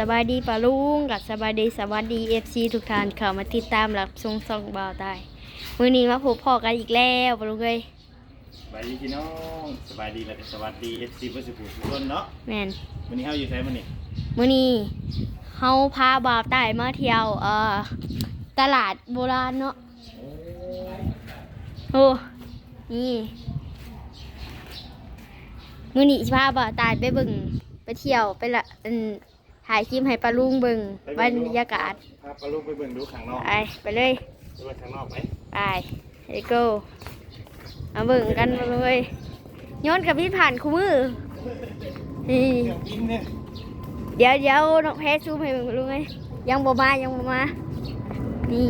สบายดีปะลุงกับสบายดีสวัสดีเอฟซีทุกท่านเข้ามาติดตามรับชมส่องบ่าวได้มื้อนี้มาพบพ่อกันอีกแล้วปะลุงเอ้ยสบายดีพี่น้องสบายดีและก็สวัสดี FC เพื่อนสุขุมทุกคนเนาะแม่นวันนี้เฮาอยู่ไสมื้อนี้มื้อนี้เฮาพาบ่าวใต้มาเที่ยวเอ่อตลาดโบราณเนาะโอ้นี่มื้อนี้สิพาบ่าวใต้ไปเบิ่งไปเที่ยวไปละอัน ถ่ายคลิปให้ปะลุงเบิ่งบรรยากาศพาปลาลูกไปเบิ่งดูข้างนอกไปไปเลยดูว่าข้างนอกไหมไปเฮ้ยโก้มาเบิ่งกันมาเลยย้อนกับพี่ผ่านคู่มือนี่เดี๋ยวกินเนี่ยเดี๋ยวเดี๋ยวน้องแพ้ซูมให้มึงรู้ไหมยังบ่มายังบ่มานี่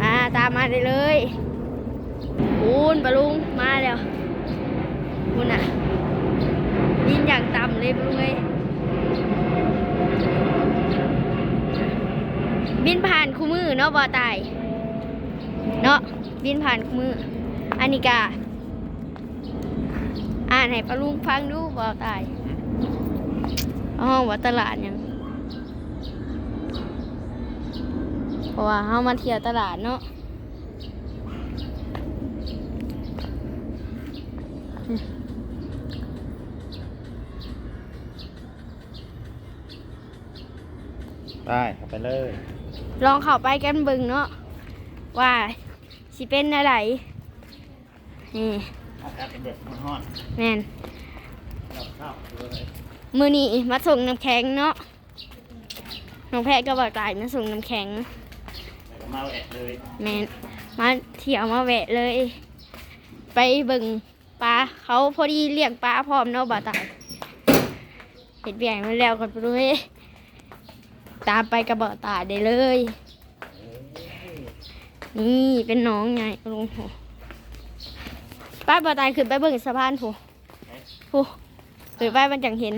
มาตามมาได้เลยคูณปะลุงมาแล้วคุณอะยิน อย่างต่ำเลยปะลุงเอ้ยบินผ่านคู่มือเนาะบ่ตายเนาะบินผ่านคู่มืออันนี้กาอ่านให้ปลาลุงฟังดูบ่ตายอ๋อว่าตลาดยังเพราะว่าเฮามาเที่ยวตลาดเนาะ ไปเข้าไปเลย ลองเข้าไปกันเบิ่งเนาะว่าสิเป็นอะไรนี่อากาศเป็นแบบร้อนแม่นๆกับข้าวเลยมือนี้มาส่งน้ำแข็งเนาะน้องแพทย์ก็บอกตายมาส่งน้ำแข็งแล้วก็มาแอะเลยแมนมาเที่ยวมาแวะเลย ไปเบิ่งปลาเขาพอดีเลี้ยงปลาพร้อมเนาะบ่าวตายเห็ดเบี่ยงมาแล้วกันไปด้วย ตามไปกับบ่าวตายได้เลย นี่เป็นน้องไงลงหัวป้าบ่าวตายขึ้นไปเบิ่งสะพานผู้ผู้ขึ้นไปมันจังเห็น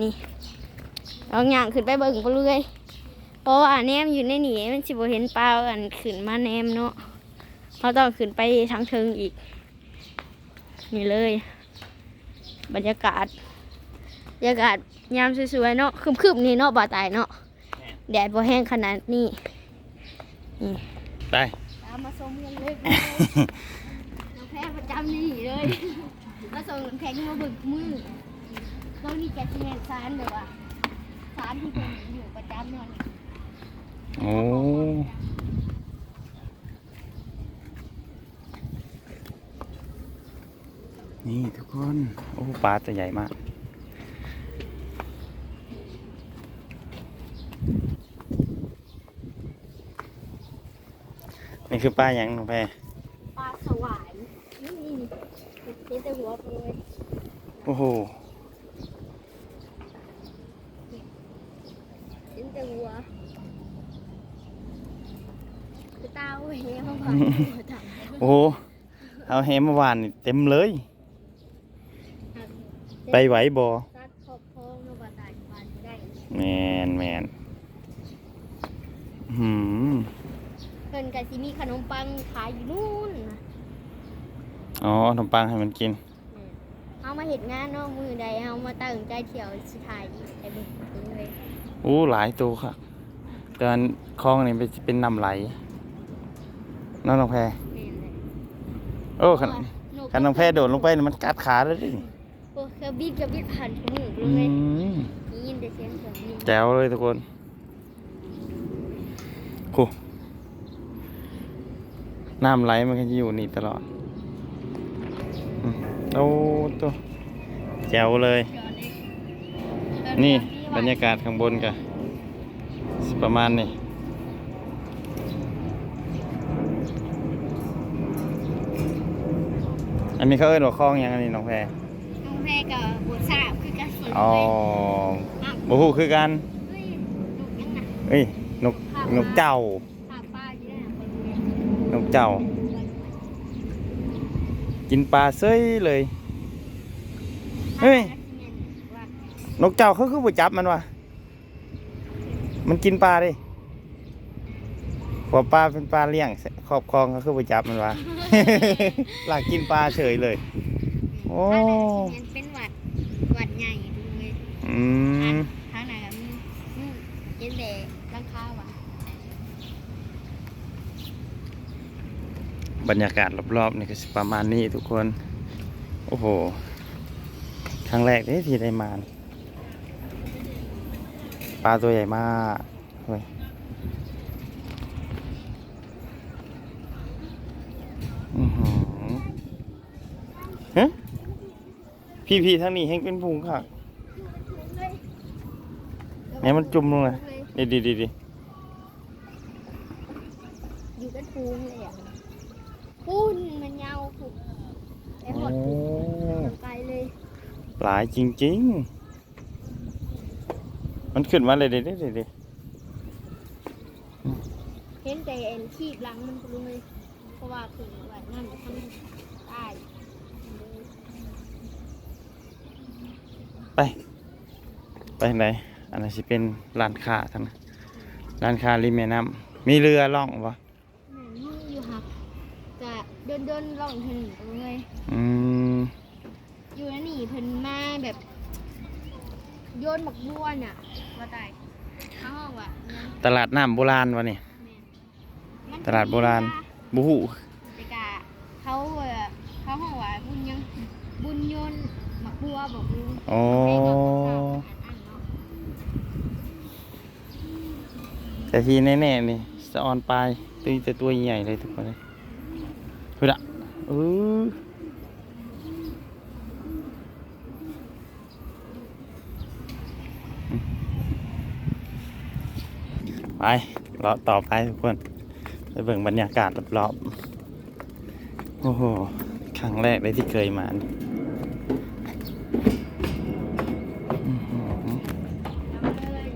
นี่เอาย่างขึ้นไปเบิ่งไปเรื่อยเพราะว่าแนมอยู่ในนี่มันสิบ่เห็นปลาอันขึ้นมาแนมเนาะเราต้องขึ้นไปทางเทิงอีก นี่เลย บรรยากาศ บรรยากาศยามสวยๆเนาะคึมๆนี่เนาะบ่าตายเนาะแดดบ่แห้งขนาดนี้นี่ไปตามมาส่งกันเลยน้องแพ้ประจำนี่เลยมาส่งน้ำแข็งมาเบิ่งมือตรงนี้แกสิแม่นซานแบบว่าซานที่เป็นอยู่ประจำเนาะโอ้นี่ทุกคน โอ้ปลาตัวใหญ่มาก นี่คือปลาอย่างน้องแพรปลาสวายนี่นี่เห็นแต่หัวไปเลยโอ้โหเห็นแต่หัวคือตาโอ้ยเฮมาผ่านหัวถังโอ้โหเอาแฮมเมื่อวานนี่เต็มเลย ไปไหวบ่ซัดขอบคองเนาะบ่ตายบานไม่ได้แมนแมนหืมเพิ่นก็สิมีขนมปังขายอยู่นู่นนะอ๋อขนมปังให้มันกิน เอามาเห็ดงานเนาะมือใดเอามาตั้งใจเที่ยวสิถ่ายไอ้เบิ่งถึงเลยอู้หลายตัวค่ะแต่อันคลองนี่เป็นเป็นน้ำไหลน้องน้องแพรแม่นเลยโอ้ขันขันน้องแพรโดดลงไปนี่มันกัดขาแล้วดิโอ้เครื่องบินกับบินผ่านมืออืเลยมได้ยินแต่เสียงเครื่องบินแจ๋วเลยทุกคนโอ้ น้ำไหลมันก็จะอยู่นี่ตลอดอืมโอ้ตัวแจ๋วเลย นี่บรรยากาศข้างบนกันประมาณนี้อันนี้เขาเอิ้นว่าคลองหยังอันนี้น้องแพรน้องแพรกับบทสาบคือกันสวยอ๋ออ้าวบ่ฮู้คือกันเฮ้ยลูกยังน่ะเอ้ยนกนกเจ้าภาพป้าอยู่ได้คนเดีย นกเจ้า กินปลาเซ้ยเลยเฮ้ยนกเจ้าเขาคือบ่จับมันวะมันกินปลาดิพอปลาเป็นปลาเลี้ยงครอบครองเขาคือบ่จับมันวะหลักกินปลาเฉยเลย โอ้เป็นหวัดอืม ทางไหนกันนี่เย็นแต่ร่างข้าวอะ บรรยากาศรอบๆนี่ก็สิประมาณนี้ทุกคน โอ้โห ครั้งแรกนี่ที่ได้มานี่ปลาตัวใหญ่มากเฮ้ยฮะพี่พี่ๆทั้งนี้แห้งเป็นพุงค่ะไหนมันจุ่มลงเลยดีดีดีดี อยู่กันฟูงเลยอะปูนมันยาวผูกไอ้หมด โอ้ ผูกไปเลย ปลายจริง ๆ มันขึ้นมาเลยเด็ดเด็ดเด็ดเห็นแต่เอ็นขีบหลังมันก็เลยเพราะว่าถึงว่านั่นจะทำได้ไป ไปทางไหนอันนั้นสิเป็นร้านค้าทั้งนั้นร้านค้าริมแม่น้ำมีเรือล่องปะแม่นี่อยู่หักจะเดินเดินๆล่องถนนไปเลย อืมอยู่นั่นนี่ เพิ่นมาแบบโยนหมักบ้วนอะว่าตายข้างห้องอะนั่นตลาดน้ำโบราณวะนี่แม่นตลาดโบราณบูหูแต่กะเขาเอ่อเขาห้องว่าบุญยังบุญโยนหมักบัวบอกลุงโอ้ให้ดอกมะพร้าวอันๆเนาะแต่ทีแน่ๆนี่สะออนปลายตัวนี้จะตัวใหญ่เลยทุกคนเลยเฮ้ยละเออ ไปเราะต่อไปทุกคนไปเบิ่งบรรยากาศรอบๆโอ้โหครั้งแรกเลยที่เคยมาอ๋อหือเลย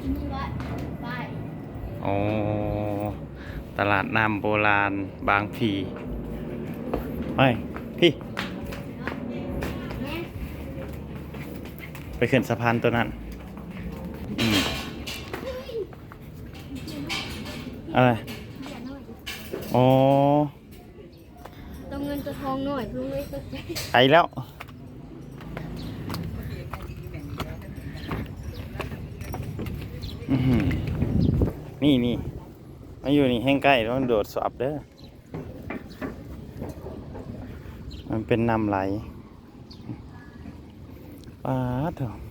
ที่นี่วัดไปโอ้ตลาดน้ำโบราณบางพีไปพี่ ไปขึ้นสะพานตัวนั้น อืมอะไรอย่าหน่อยอ๋อ ตัวเงินตัวทองหน่อยลุงเลยตกใจไปแล้วอือหือนี่นี่มาอยู่นี่แห้งใกล้ต้องโดดสอบเด้อ มันเป็นน้ำไหลป้าดเถอะ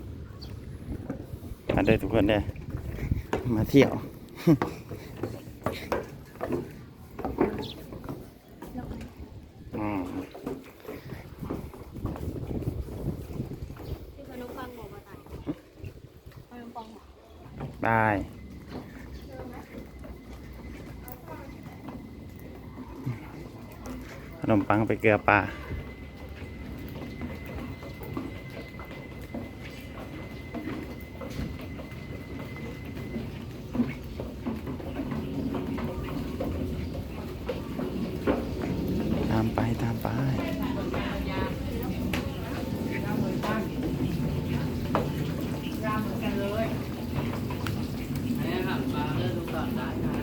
มาเด้อทุกคนเด้อมาเที่ยวอืมที่ขนมปังบอกมาตายขนมปังบอกได้ขนมปังไปเกลือปลาตามไปตามไป นี่ครับปลาเลือกดูก่อนได้นะ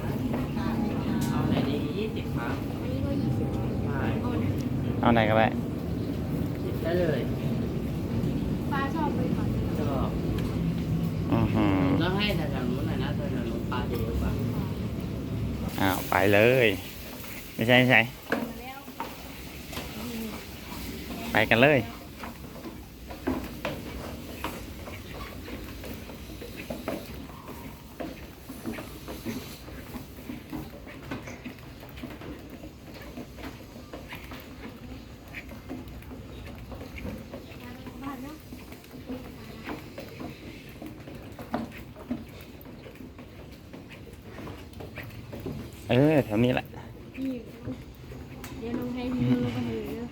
เอาไหนดียี่สิบครับ อันนี้ก็ยี่สิบ ใช่ เอานะเอาไหนก็ได้หยิบได้เลยป้าชอบไปก่อนก็อือหือต้องให้แถวๆนู้นหน่อยนะแถวๆนู้นปลาจะเยอะกว่าอ้าวไปเลย ไม่ใช่ไม่ใช่มาแล้วไปกันเลย บ้านเนาะ เออแถวนี้แหละนี่เดี๋ยวน้องให้มือไปเลยเนาะ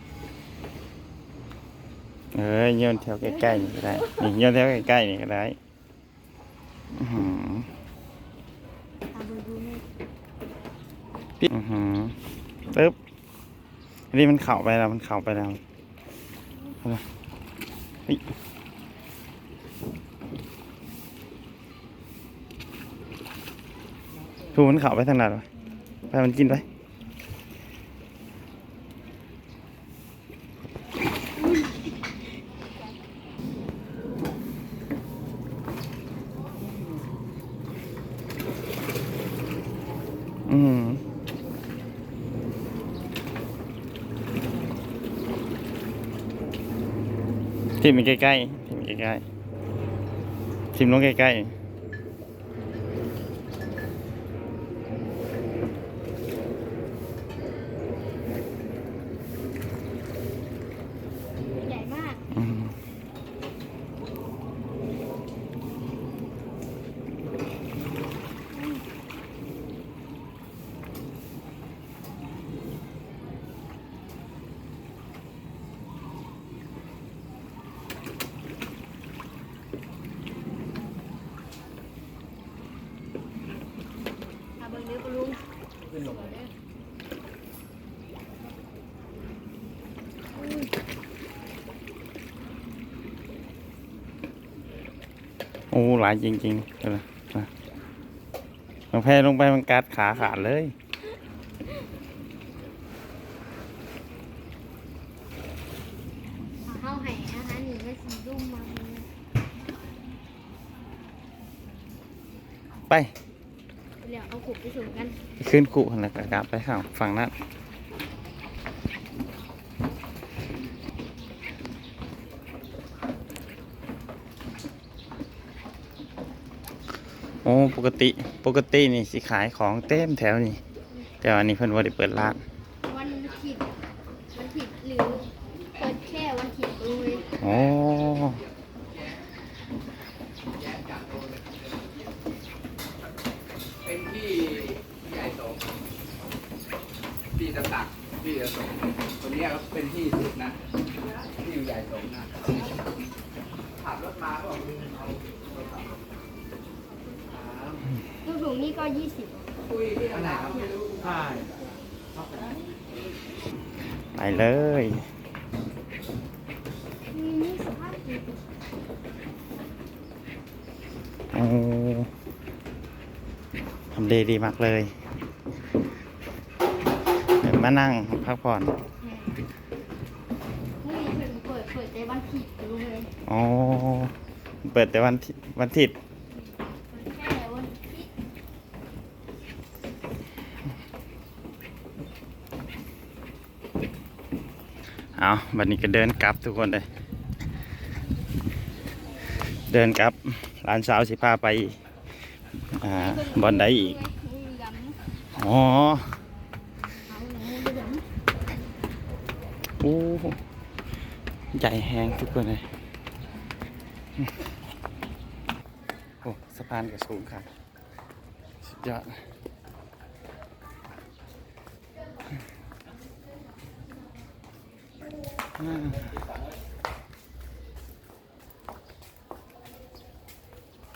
เออโยนแถวใกล้ๆนี่ก็ได้นี่โยนแถวใกล้ๆนี่ก็ได้อื้อหือตามไปดูให้ปิ๊บอื้อหือปึ๊บอันนี้มันเข่าไปแล้วมันเข่าไปแล้วเอาละเฮ้ยถูกมันเข่าไปทางไหนวะ ไปมันกินไปอืมทิมใกล้ๆทิมใกล้ๆทิมลงใกล้ๆ ขึ้นลงโอ้หลายจริงๆเดี๋ยนะมงแพลงไปมันกัดขาขาดเลยเฮาให้อาหารนี่ก็สิดุ่มมาเลยไป ขุบไปส่งกันขึ้นกุหันแล้วก็กลับไปข้างฝั่งนั้นโอ้ปกติปกตินี่สิขายของเต็มแถวนี่แต่วันนี้เพิ่นว่าได้เปิดร้านผิดวันผิดหรือเปิดแค่วันผิดปะลุงเลย โอ้ เป็นที่ใหญ่โตพี่จะตักพี่จะส่งค นนี้ก็เป็นที่สุดนะที่อยู่ใหญ่โตนะขับรถมาก็บอกเอาลูกถุงนี่ก็ยี่สิบคุยที่อะไรครับใช่ไปเลยมีนี่สิบห้าปีโอ้ทำเลดีมากเลย เดี๋ยวมานั่งพักผ่อน นี่เพิ่นเปิดเปิดแต่วันผิดปะลุงเลย อ๋อ เปิดแต่วันที่วันอาทิตย์เปิดแค่วันผิดเอาบัดนี้ก็เดินกลับทุกคนเลย เดินกลับร้านสาวสิพาไปอ่าบอนไดอีก อ๋อโอ้ใหญ่แหงทุกคนเลย โอ้สะพานก็สูงครับสุดยอดอ่า